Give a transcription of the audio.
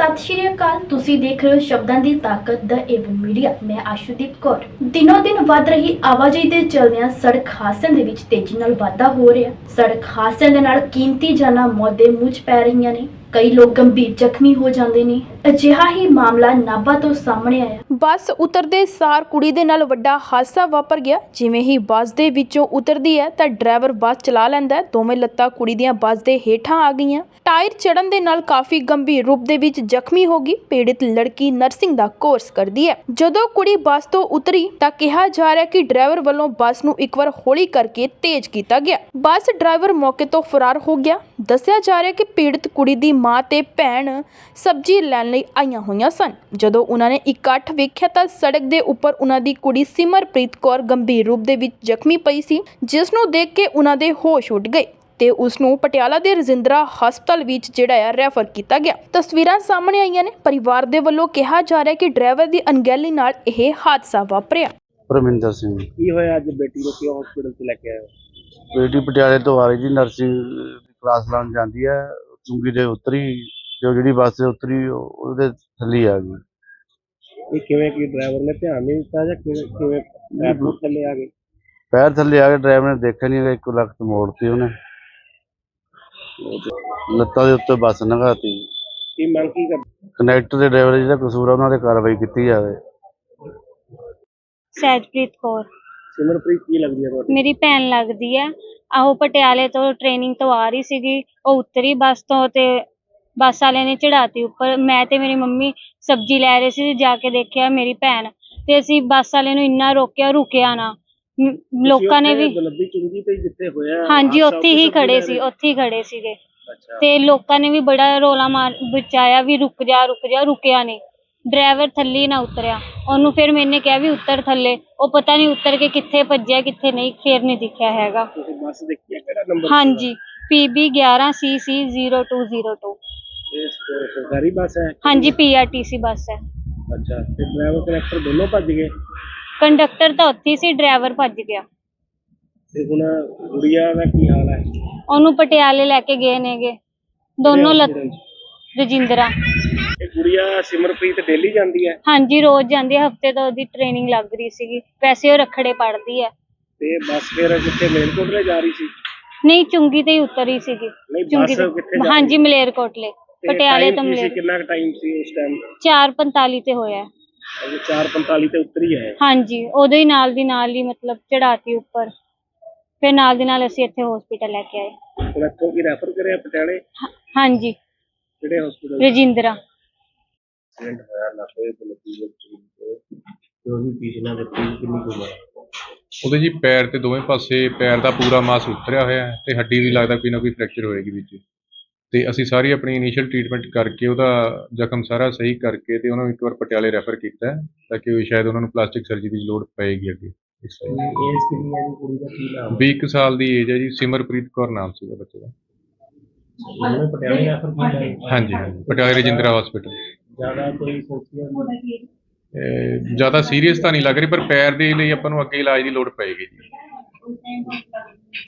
ਸਤਿ ਸ਼੍ਰੀ ਅਕਾਲ। ਤੁਸੀਂ ਦੇਖ ਰਹੇ ਹੋ ਸ਼ਬਦਾਂ ਦੀ ਤਾਕਤ ਦਾ ਏਵਨ ਮੀਡੀਆ। ਮੈਂ ਆਸ਼ੂਦੀਪ ਕੌਰ। ਦਿਨੋ ਦਿਨ ਵੱਧ ਰਹੀ ਆਵਾਜਾਈ ਦੇ ਚਲਦਿਆਂ ਸੜਕ ਹਾਦਸਿਆਂ ਦੇ ਵਿੱਚ ਤੇਜ਼ੀ ਨਾਲ ਵਾਧਾ ਹੋ ਰਿਹਾ। ਸੜਕ ਹਾਦਸਿਆਂ ਦੇ ਨਾਲ ਕੀਮਤੀ ਜਾਨਾਂ ਮੌਤ ਦੇ ਮੂੰਹ 'ਚ ਪੈ ਰਹੀਆਂ ਨੇ। ਕਈ ਲੋਕ ਗੰਭੀਰ ਜ਼ਖਮੀ ਹੋ ਜਾਂਦੇ ਨੇ। ਅਜਿਹਾ ਹੀ ਮਾਮਲਾ ਨਾਭਾ ਤੋਂ ਸਾਹਮਣੇ ਆਇਆ। ਬੱਸ ਉਤਰਦੇ ਸਾਰ ਕੁੜੀ ਦੇ ਨਾਲ ਵੱਡਾ ਹਾਦਸਾ ਵਾਪਰ ਗਿਆ। ਜਿਵੇਂ ਹੀ ਬੱਸ ਦੇ ਵਿੱਚੋਂ ਉਤਰਦੀ ਹੈ ਤਾਂ ਡਰਾਈਵਰ ਬੱਸ ਚਲਾ ਲੈਂਦਾ ਹੈ। ਦੋਵੇਂ ਲੱਤਾਂ ਕੁੜੀ ਦੀਆਂ ਬੱਸ ਦੇ ਹੇਠਾਂ ਆ ਗਈਆਂ। ਟਾਇਰ ਚੜਨ ਦੇ ਨਾਲ ਕਾਫੀ ਗੰਭੀਰ ਰੂਪ ਦੇ ਵਿੱਚ ਜ਼ਖਮੀ ਹੋ ਗਈ। ਪੀੜਿਤ ਲੜਕੀ ਨਰਸਿੰਗ ਦਾ ਕੋਰਸ ਕਰਦੀ ਹੈ। ਜਦੋਂ ਕੁੜੀ ਬੱਸ ਤੋਂ ਉਤਰੀ ਤਾਂ ਕਿਹਾ ਜਾ ਰਿਹਾ ਕਿ ਡਰਾਈਵਰ ਵੱਲੋਂ ਬੱਸ ਨੂੰ ਇੱਕ ਵਾਰ ਹੌਲੀ ਕਰਕੇ ਤੇਜ਼ ਕੀਤਾ ਗਿਆ। ਬੱਸ ਡਰਾਈਵਰ ਮੌਕੇ ਤੋਂ ਫਰਾਰ ਹੋ ਗਿਆ। ਦੱਸਿਆ ਜਾ ਰਿਹਾ ਕਿ ਪੀੜਿਤ ਕੁੜੀ ਦੀ ਮਾਂ ਤੇ ਭੈਣ ਸਬਜ਼ੀ ਲੈਣ ਲਈ ਆਈਆਂ ਹੋਈਆਂ ਸਨ। ਜਦੋਂ ਉਹਨਾਂ ਨੇ ਇਕੱਠ ਵੇਖਿਆ ਤਾਂ ਸੜਕ ਦੇ ਉੱਪਰ ਉਹਨਾਂ ਦੀ ਕੁੜੀ ਸਿਮਰਪ੍ਰੀਤ ਕੌਰ ਗੰਭੀਰ ਰੂਪ ਦੇ ਵਿੱਚ ਜ਼ਖਮੀ ਪਈ ਸੀ ਜਿਸ ਨੂੰ ਦੇਖ ਕੇ ਉਹਨਾਂ ਦੇ ਹੋਸ਼ ਉੱਡ ਗਏ ਤੇ ਉਸ ਨੂੰ ਪਟਿਆਲਾ ਦੇ ਰਜਿੰਦਰਾ ਹਸਪਤਾਲ ਵਿੱਚ ਜਿਹੜਾ ਆ ਰੈਫਰ ਕੀਤਾ ਗਿਆ। ਤਸਵੀਰਾਂ ਸਾਹਮਣੇ ਆਈਆਂ ਨੇ। ਪਰਿਵਾਰ ਦੇ ਵੱਲੋਂ ਕਿਹਾ ਜਾ ਰਿਹਾ ਕਿ ਡਰਾਈਵਰ ਦੀ ਅਣਗਹਿਲੀ ਨਾਲ ਇਹ ਹਾਦਸਾ ਵਾਪਰਿਆ। ਪਰਮਿੰਦਰ ਸਿੰਘ। ਕੀ ਹੋਇਆ ਅੱਜ ਬੇਟੀ ਨੂੰ ਕਿਉਂ ਹਸਪੀਟਲ 'ਚ ਲੈ ਕੇ ਆਏ ਹੋ? ਬੇਟੀ ਪਟਿਆਲੇ ਤੋਂ ਆ ਰਹੀ ਜੀ ਨਰਸਿੰਗ ਦੀ ਕਲਾਸ ਲਾਉਣ ਜਾਂਦੀ ਹੈ। ਚੁੰਗੀ ਦੇ ਉਤਰੀ ਜੋ ਜਿਹੜੀ ਬੱਸ ਤੇ ਉਤਰੀ ਉਹ- ਉਹਦੇ ਥੱਲੇ ਆ ਗਈ। ਇਹ ਕਿਵੇਂ ਕੀ ਡਰਾਈਵਰ ਨੇ ਧਿਆਨ ਨਹੀਂ ਦਿੱਤਾ ਜਾਂ ਕਿਵੇਂ ਕਿਵੇਂ ਪੈਰ ਤੋਂ ਥੱਲੇ ਆ ਗਏ? ਪੈਰ ਥੱਲੇ ਆ ਕੇ ਡਰਾਈਵਰ ਨੇ ਦੇਖਿਆ ਨਹੀਂ ਇੱਕ ਲੱਖ ਤੋਂ ਮੋੜਤੀ ਉਹਨੇ। ਲੱਤਾਂ ਦੇ ਉੱਤੇ ਬੱਸ ਲੰਘਾਤੀ। ਕੀ ਮੰਗ ਕੀ ਕਰ ਕਨੈਕਟਰ ਦੇ ਡਰਾਈਵਰ ਜਿਹੜਾ ਕਸੂਰ ਆ ਉਹਨਾਂ ਤੇ ਕਾਰਵਾਈ ਕੀਤੀ ਜਾਵੇ। ਸਹਿਜਪ੍ਰੀਤ ਕੌਰ। ਸਿਮਰਪ੍ਰੀਤ ਕੀ ਲੱਗਦੀ ਹੈ ਤੁਹਾਡੀ? ਮੇਰੀ ਭੈਣ ਲੱਗਦੀ ਹੈ। ਆਹੋ ਪਟਿਆਲੇ ਤੋਂ ਟ੍ਰੇਨਿੰਗ ਤੋਂ ਆ ਰਹੀ ਸੀਗੀ। ਉਹ ਉਤਰੀ ਬੱਸ ਤੋਂ ਤੇ ਬੱਸ ਵਾਲੇ ਨੇ ਚੜਾਤੀ ਉੱਪਰ। ਮੈਂ ਤੇ ਮੇਰੀ ਮੰਮੀ ਸਬਜ਼ੀ ਲੈ ਰਹੇ ਸੀ ਜਾ ਕੇ ਦੇਖਿਆ ਮੇਰੀ ਭੈਣ। ਤੇ ਅਸੀਂ ਬੱਸ ਵਾਲੇ ਨੂੰ ਇੰਨਾ ਰੋਕਿਆ ਰੁਕਿਆ ਨਾ। ਮ- ਲੋਕਾਂ ਨੇ ਵੀ ਗਲੱਬੀ ਚੁੰਗੀ ਤੇ ਜਿੱਥੇ ਹੋਇਆ? ਹਾਂਜੀ ਹਾਦਸਾ, ਉੱਥੇ ਹੀ ਸਬਜ਼ੀ ਖੜੇ ਲੈ ਸੀ ਰਹੇ? ਉੱਥੇ ਹੀ ਖੜੇ ਸੀਗੇ। ਅੱਛਾ। ਤੇ ਲੋਕਾਂ ਨੇ ਵੀ ਬੜਾ ਰੋਲਾ ਮਾਰ ਬਚਾਇਆ ਵੀ ਰੁਕ ਜਾ ਰੁਕ ਜਾ ਰੁਕਿਆ ਨਹੀਂ। ਡਰਾਈਵਰ ਥੱਲੇ ਨਾ ਉਤਰਿਆ। ਉਹਨੂੰ ਫਿਰ ਮੈਨੇ ਕਿਹਾ ਵੀ ਉੱਤਰ ਥੱਲੇ। ਉਹ ਪਤਾ ਨਹੀਂ ਉਤਰ ਕੇ ਕਿੱਥੇ ਭੱਜਿਆ ਕਿੱਥੇ ਨਹੀਂ ਫਿਰ ਨਹੀਂ ਦਿਖਿਆ ਹੈਗਾ। ਤੁਸੀਂ ਬੱਸ ਦੇਖੀ ਹੈ? ਕਿਹੜਾ ਨੰਬਰ ਹਾਂਜੀ PB 11CC 0202 ਇਹ ਸ- ਸਰਕਾਰੀ ਬੱਸ ਹੈ? ਹਾਂਜੀ PRTC ਬੱਸ ਹੈ। ਅੱਛਾ ਤੇ ਡਰਾਈਵਰ ਕਨੈਕਟਰ ਦੋਨੋਂ ਭੱਜ ਗਏ? ਕੰਡਕਟਰ ਤਾਂ ਉੱਥੇ ਹੀ ਸੀ ਡਰਾਈਵਰ ਭੱਜ ਗਿਆ। ਤੇ ਹੁਣ ਗੁੜੀਆ ਦਾ ਕੀ ਹਾਲ ਹੈ? ਉਹਨੂੰ ਪਟਿਆਲੇ ਲੈ ਕੇ ਗਏ ਨੇਗੇ। ਦੋਨੋਂ ਲੱਤ? ਰਜਿੰਦਰਾ। ਇਹ ਗੁੜੀਆ ਸਿਮਰਪ੍ਰੀਤ ਡੇਲੀ ਜਾਂਦੀ ਹੈ? ਹਾਂਜੀ ਰੋਜ਼ ਜਾਂਦੀ ਹੈ। ਹਫ਼ਤੇ ਤੋਂ ਉਹਦੀ ਟ੍ਰੇਨਿੰਗ ਲੱਗ ਰਹੀ ਸੀਗੀ। ਵੈਸੇ ਉਹ ਰੱਖੜੇ ਪੜ੍ਹਦੀ ਹੈ। ਤੇ ਬੱਸ ਫਿਰ ਕਿੱਥੇ ਮੇਲਕੋਟਲੇ ਜਾ ਰਹੀ ਸੀ? ਨਹੀਂ ਚੁੰਗੀ ਤੇ ਹੀ ਉਤਰੀ ਸੀਗੀ। ਨਹੀਂ ਚੁੰਗੀ ਕਿੱਥੇ ਜਾ ਹਾਂਜੀ ਮਲੇਰਕੋਟਲੇ ਤੇ ਪਟਿਆਲੇ time ਤੋਂ ਕੀ ਸੀ? ਮਲੇਰ ਕਿੰਨਾ ਟਾਈਮ ਸੀ ਉਸ ਟਾਈਮ 4:45 ਤੇ ਹੋਇਆ। ਅਜੇ 4:45 ਤੇ ਉਤਰੀ ਹੈ। ਹਾਂਜੀ ਉਦੋਂ ਹੀ ਨਾਲ ਦੀ ਨਾਲ ਹੀ ਮਤਲਬ ਚੜਾਤੀ ਉੱਪਰ। ਫਿਰ ਨਾਲ ਦੀ ਨਾਲ ਅਸੀਂ ਇੱਥੇ ਹਸਪੀਟਲ ਲੈ ਕੇ ਆਏ। ਹੁਣ ਇੱਥੋਂ ਕੀ ਰੈਫਰ ਕਰਿਆ? ਪਟਿਆਲੇ? ਹਾਂ- ਹਾਂਜੀ। ਕਿਹੜੇ ਹਸਪੀਟਲ ਰਜਿੰਦਰਾ। ਐਕਸੀਡੈਂਟ ਹੋਇਆ ਲੱਗੇ ਤੇ ਲੱਗੀ ਤੇ ਉਹਦੀ ਪੀਛਣਾ ਦੇ ਪੀੜ ਕਿੰਨੀ ਕੁ ਹੈ ਉਹਦੇ ਜੀ ਪੈਰ ਤੇ ਦੋਵੇਂ ਪਾਸੇ ਪੈਰ ਦਾ ਪੂਰਾ ਮਾਸ ਉਤਰਿਆ ਹੋਇਆ ਹੈ ਤੇ ਹੱਡੀ ਵੀ ਲੱਗਦਾ ਕੋਈ ਨਾ ਕੋਈ ਫ੍ਰੈਕਚਰ ਹੋਏਗੀ ਵਿੱਚ। ਤੇ ਅਸੀਂ ਸਾਰੀ ਆਪਣੀ ਇਨੀਸ਼ੀਅਲ ਟ੍ਰੀਟਮੈਂਟ ਕਰਕੇ ਉਹਦਾ ਜ਼ਖਮ ਸਾਰਾ ਸਹੀ ਕਰਕੇ ਤੇ ਉਹਨਾਂ ਨੂੰ ਇੱਕ ਵਾਰ ਪਟਿਆਲੇ ਰੈਫਰ ਕੀਤਾ ਤਾਂ ਕਿ ਉਹ ਸ਼ਾਇਦ ਉਹਨਾਂ ਨੂੰ ਪਲਾਸਟਿਕ ਸਰਜਰੀ ਦੀ ਲੋੜ ਪਏਗੀ ਅੱਗੇ। ਇਸ ਕਿੰਨੀ ਹੈ ਜੀ ਕੁੜੀ ਦਾ ਕੀ ਨਾਮ? 20 ਕੁ ਸਾਲ ਦੀ ਏਜ ਹੈ ਜੀ ਸਿਮਰਪ੍ਰੀਤ ਕੌਰ ਨਾਮ ਸੀਗਾ ਬੱਚੇ ਦਾ। ਪਟਿਆਲੇ ਰੈਫਰ ਕੀਤਾ ਹਾਂਜੀ ਪਟਿਆਲੇ ਰਜਿੰਦਰਾ ਹਸਪੀਟਲ ਜ਼ਿਆਦਾ ਕੋਈ ਸੋਚਿਆ ਜ਼ਿਆਦਾ ਸੀਰੀਅਸ ਤਾਂ ਨਹੀਂ ਲੱਗ ਰਹੀ ਪਰ ਪੈਰ ਦੇ ਲਈ ਆਪਾਂ ਨੂੰ ਅੱਗੇ ਇਲਾਜ ਦੀ ਲੋੜ ਪਏਗੀ ਜੀ।